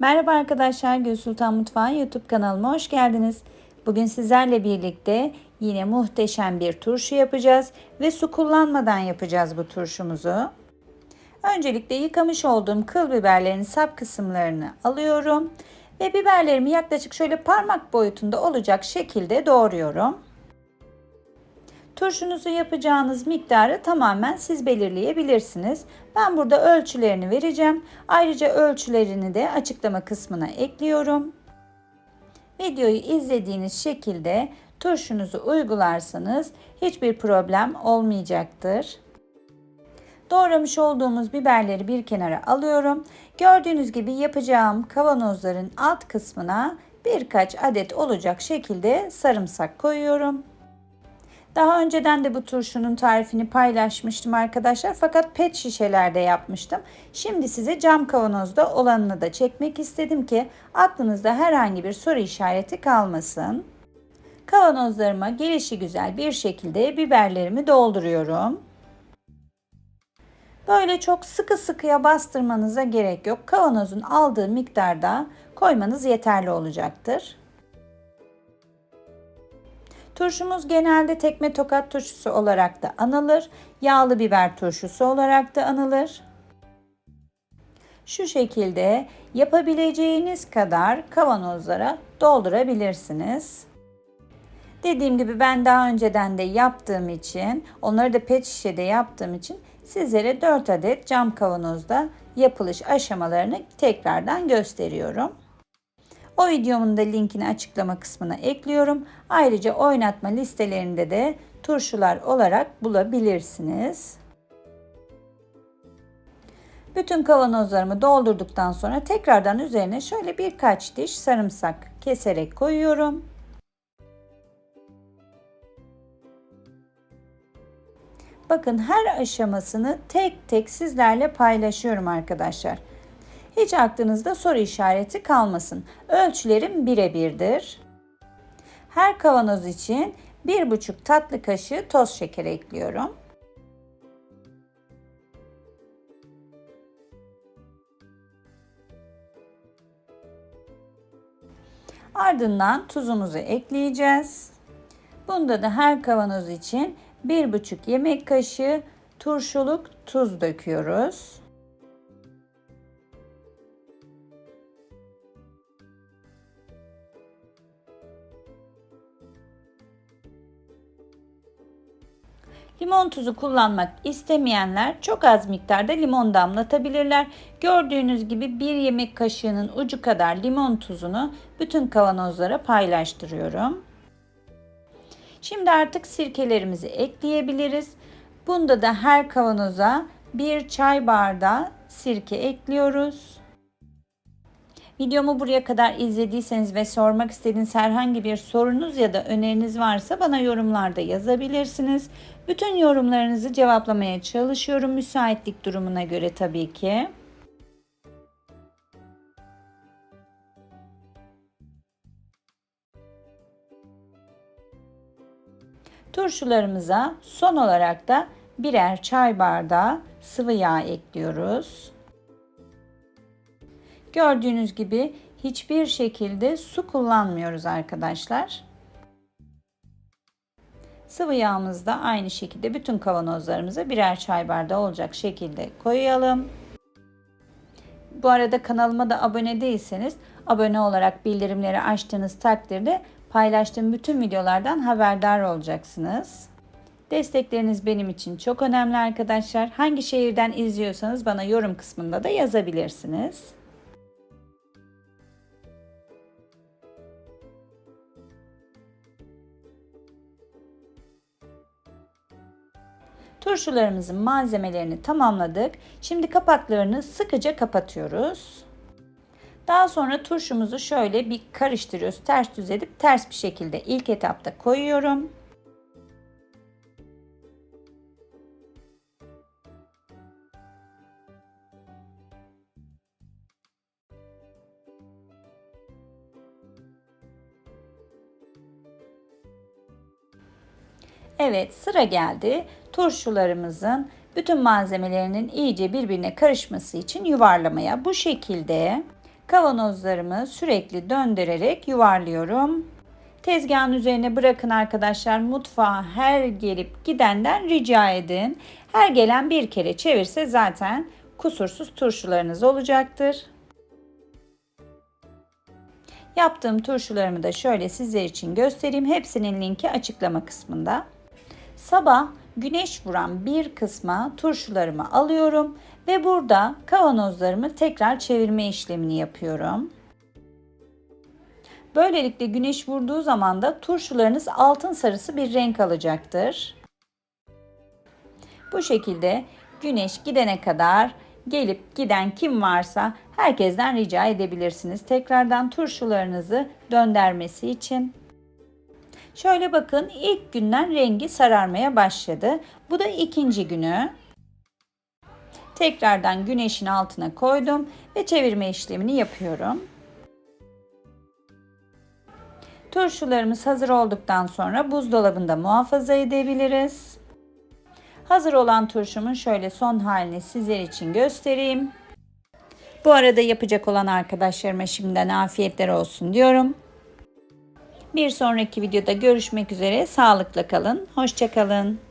Merhaba arkadaşlar, Gül Sultan Mutfağı YouTube kanalıma hoş geldiniz. Bugün sizlerle birlikte yine muhteşem bir turşu yapacağız ve su kullanmadan yapacağız bu turşumuzu. Öncelikle yıkamış olduğum kıl biberlerin sap kısımlarını alıyorum ve biberlerimi yaklaşık şöyle parmak boyutunda olacak şekilde doğruyorum. Turşunuzu yapacağınız miktarı tamamen siz belirleyebilirsiniz. Ben burada ölçülerini vereceğim. Ayrıca ölçülerini de açıklama kısmına ekliyorum. Videoyu izlediğiniz şekilde turşunuzu uygularsanız hiçbir problem olmayacaktır. Doğramış olduğumuz biberleri bir kenara alıyorum. Gördüğünüz gibi yapacağım kavanozların alt kısmına birkaç adet olacak şekilde sarımsak koyuyorum. Daha önceden de bu turşunun tarifini paylaşmıştım arkadaşlar. Fakat pet şişelerde yapmıştım. Şimdi size cam kavanozda olanını da çekmek istedim ki aklınızda herhangi bir soru işareti kalmasın. Kavanozlarıma gelişi güzel bir şekilde biberlerimi dolduruyorum. Böyle çok sıkı sıkıya bastırmanıza gerek yok. Kavanozun aldığı miktarda koymanız yeterli olacaktır. Turşumuz genelde tekme tokat turşusu olarak da anılır. Yağlı biber turşusu olarak da anılır. Şu şekilde yapabileceğiniz kadar kavanozlara doldurabilirsiniz. Dediğim gibi ben daha önceden de yaptığım için, onları da pet şişede yaptığım için sizlere 4 adet cam kavanozda yapılış aşamalarını tekrardan gösteriyorum. O videomun da linkini açıklama kısmına ekliyorum. Ayrıca oynatma listelerinde de turşular olarak bulabilirsiniz. Bütün kavanozlarımı doldurduktan sonra tekrardan üzerine şöyle birkaç diş sarımsak keserek koyuyorum. Bakın her aşamasını tek tek sizlerle paylaşıyorum arkadaşlar. Hiç aklınızda soru işareti kalmasın. Ölçülerim birebirdir. Her kavanoz için 1,5 tatlı kaşığı toz şeker ekliyorum. Ardından tuzumuzu ekleyeceğiz. Bunda da her kavanoz için 1,5 yemek kaşığı turşuluk tuz döküyoruz. Limon tuzu kullanmak istemeyenler çok az miktarda limon damlatabilirler. Gördüğünüz gibi bir yemek kaşığının ucu kadar limon tuzunu bütün kavanozlara paylaştırıyorum. Şimdi artık sirkelerimizi ekleyebiliriz. Bunda da her kavanoza bir çay bardağı sirke ekliyoruz. Videomu buraya kadar izlediyseniz ve sormak istediğiniz herhangi bir sorunuz ya da öneriniz varsa bana yorumlarda yazabilirsiniz. Bütün yorumlarınızı cevaplamaya çalışıyorum müsaitlik durumuna göre tabii ki. Turşularımıza son olarak da birer çay bardağı sıvı yağ ekliyoruz. Gördüğünüz gibi hiçbir şekilde su kullanmıyoruz arkadaşlar. Sıvı yağımızı da aynı şekilde bütün kavanozlarımıza birer çay bardağı olacak şekilde koyalım. Bu arada kanalıma da abone değilseniz abone olarak bildirimleri açtığınız takdirde paylaştığım bütün videolardan haberdar olacaksınız. Destekleriniz benim için çok önemli arkadaşlar. Hangi şehirden izliyorsanız bana yorum kısmında da yazabilirsiniz. Turşularımızın malzemelerini tamamladık. Şimdi kapaklarını sıkıca kapatıyoruz. Daha sonra turşumuzu şöyle bir karıştırıyoruz. Ters düz edip ters bir şekilde ilk etapta koyuyorum. Evet sıra geldi. Turşularımızın bütün malzemelerinin iyice birbirine karışması için yuvarlamaya bu şekilde Kavanozlarımı sürekli döndürerek yuvarlıyorum. Tezgahın üzerine bırakın arkadaşlar. Mutfağa her gelip gidenden rica edin. Her gelen bir kere çevirse zaten kusursuz turşularınız olacaktır. Yaptığım turşularımı da şöyle sizler için göstereyim. Hepsinin linki açıklama kısmında. Sabah güneş vuran bir kısma turşularımı alıyorum ve burada kavanozlarımı tekrar çevirme işlemini yapıyorum. Böylelikle güneş vurduğu zaman da turşularınız altın sarısı bir renk alacaktır. Bu şekilde güneş gidene kadar gelip giden kim varsa herkesten rica edebilirsiniz. Tekrardan turşularınızı döndürmesi için. Şöyle bakın ilk günden rengi sararmaya başladı. Bu da ikinci günü. Tekrardan güneşin altına koydum ve çevirme işlemini yapıyorum. Turşularımız hazır olduktan sonra buzdolabında muhafaza edebiliriz. Hazır olan turşumun şöyle son halini sizler için göstereyim. Bu arada yapacak olan arkadaşlarıma şimdiden afiyetler olsun diyorum. Bir sonraki videoda görüşmek üzere. Sağlıkla kalın. Hoşçakalın.